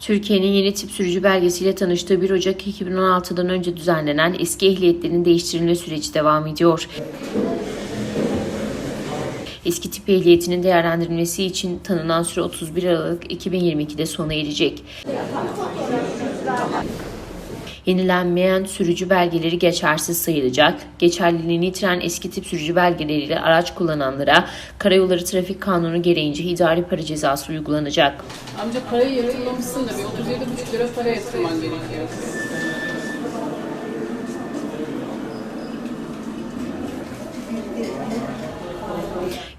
Türkiye'nin yeni tip sürücü belgesiyle tanıştığı 1 Ocak 2016'dan önce düzenlenen eski ehliyetlerin değiştirilme süreci devam ediyor. Eski tip ehliyetinin değerlendirilmesi için tanınan süre 31 Aralık 2022'de sona erecek. Yenilenmeyen sürücü belgeleri geçersiz sayılacak. Geçerliliğini yitiren eski tip sürücü belgeleriyle araç kullananlara Karayolları Trafik Kanunu gereğince idari para cezası uygulanacak. Amca parayı yatırmamışsın da bir 37,5 lira para yatırman gerekiyor.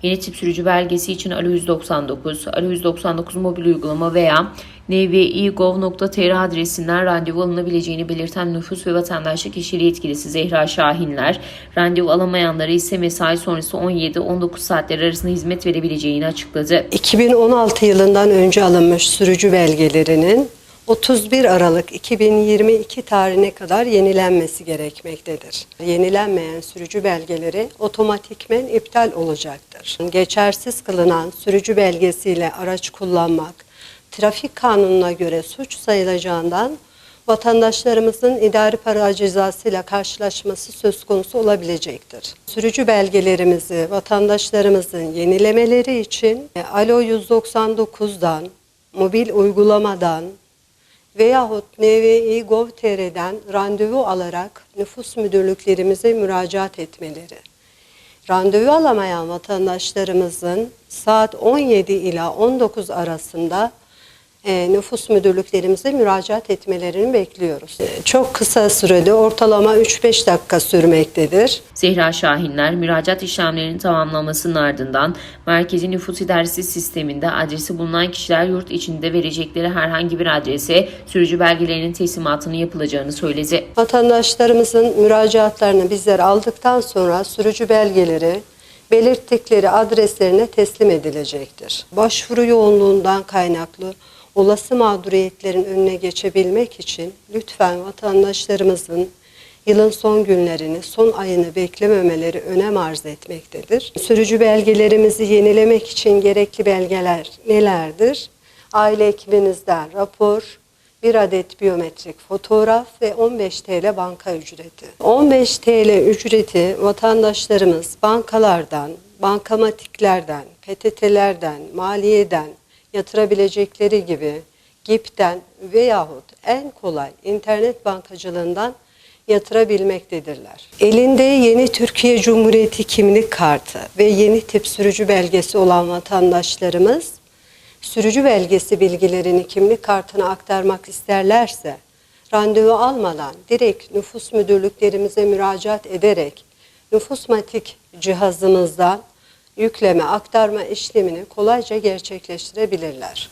Yeni tip sürücü belgesi için Alo 199, Alo 199 mobil uygulama veya nvi.gov.tr adresinden randevu alınabileceğini belirten nüfus ve vatandaşlık işleri yetkilisi Zehra Şahinler, randevu alamayanlara ise mesai sonrası 17-19 saatler arasında hizmet verebileceğini açıkladı. 2016 yılından önce alınmış sürücü belgelerinin 31 Aralık 2022 tarihine kadar yenilenmesi gerekmektedir. Yenilenmeyen sürücü belgeleri otomatikmen iptal olacaktır. Geçersiz kılınan sürücü belgesiyle araç kullanmak trafik kanununa göre suç sayılacağından vatandaşlarımızın idari para cezasıyla karşılaşması söz konusu olabilecektir. Sürücü belgelerimizi vatandaşlarımızın yenilemeleri için e, Alo 199'dan, mobil uygulamadan veyahut nvi.gov.tr'den randevu alarak nüfus müdürlüklerimize müracaat etmeleri. Randevu alamayan vatandaşlarımızın saat 17 ila 19 arasında e, nüfus müdürlüklerimize müracaat etmelerini bekliyoruz. E, Çok kısa sürede ortalama 3-5 dakika sürmektedir. Zehra Şahinler, müracaat işlemlerinin tamamlanmasının ardından Merkezi Nüfus İdaresi Sisteminde adresi bulunan kişiler yurt içinde verecekleri herhangi bir adrese sürücü belgelerinin teslimatının yapılacağını söyledi. Vatandaşlarımızın müracaatlarını bizler aldıktan sonra sürücü belgeleri belirttikleri adreslerine teslim edilecektir. Başvuru yoğunluğundan kaynaklı olası mağduriyetlerin önüne geçebilmek için lütfen vatandaşlarımızın yılın son günlerini, son ayını beklememeleri önem arz etmektedir. Sürücü belgelerimizi yenilemek için gerekli belgeler nelerdir? Aile ekibinizden rapor, bir adet biyometrik fotoğraf ve 15 TL banka ücreti. 15 TL ücreti vatandaşlarımız bankalardan, bankamatiklerden, PTT'lerden, maliyeden yatırabilecekleri gibi GİP'ten veyahut en kolay internet bankacılığından yatırabilmektedirler. Elinde yeni Türkiye Cumhuriyeti kimlik kartı ve yeni tip sürücü belgesi olan vatandaşlarımız sürücü belgesi bilgilerini kimlik kartına aktarmak isterlerse randevu almadan direkt nüfus müdürlüklerimize müracaat ederek nüfusmatik cihazımızdan yükleme aktarma işlemini kolayca gerçekleştirebilirler.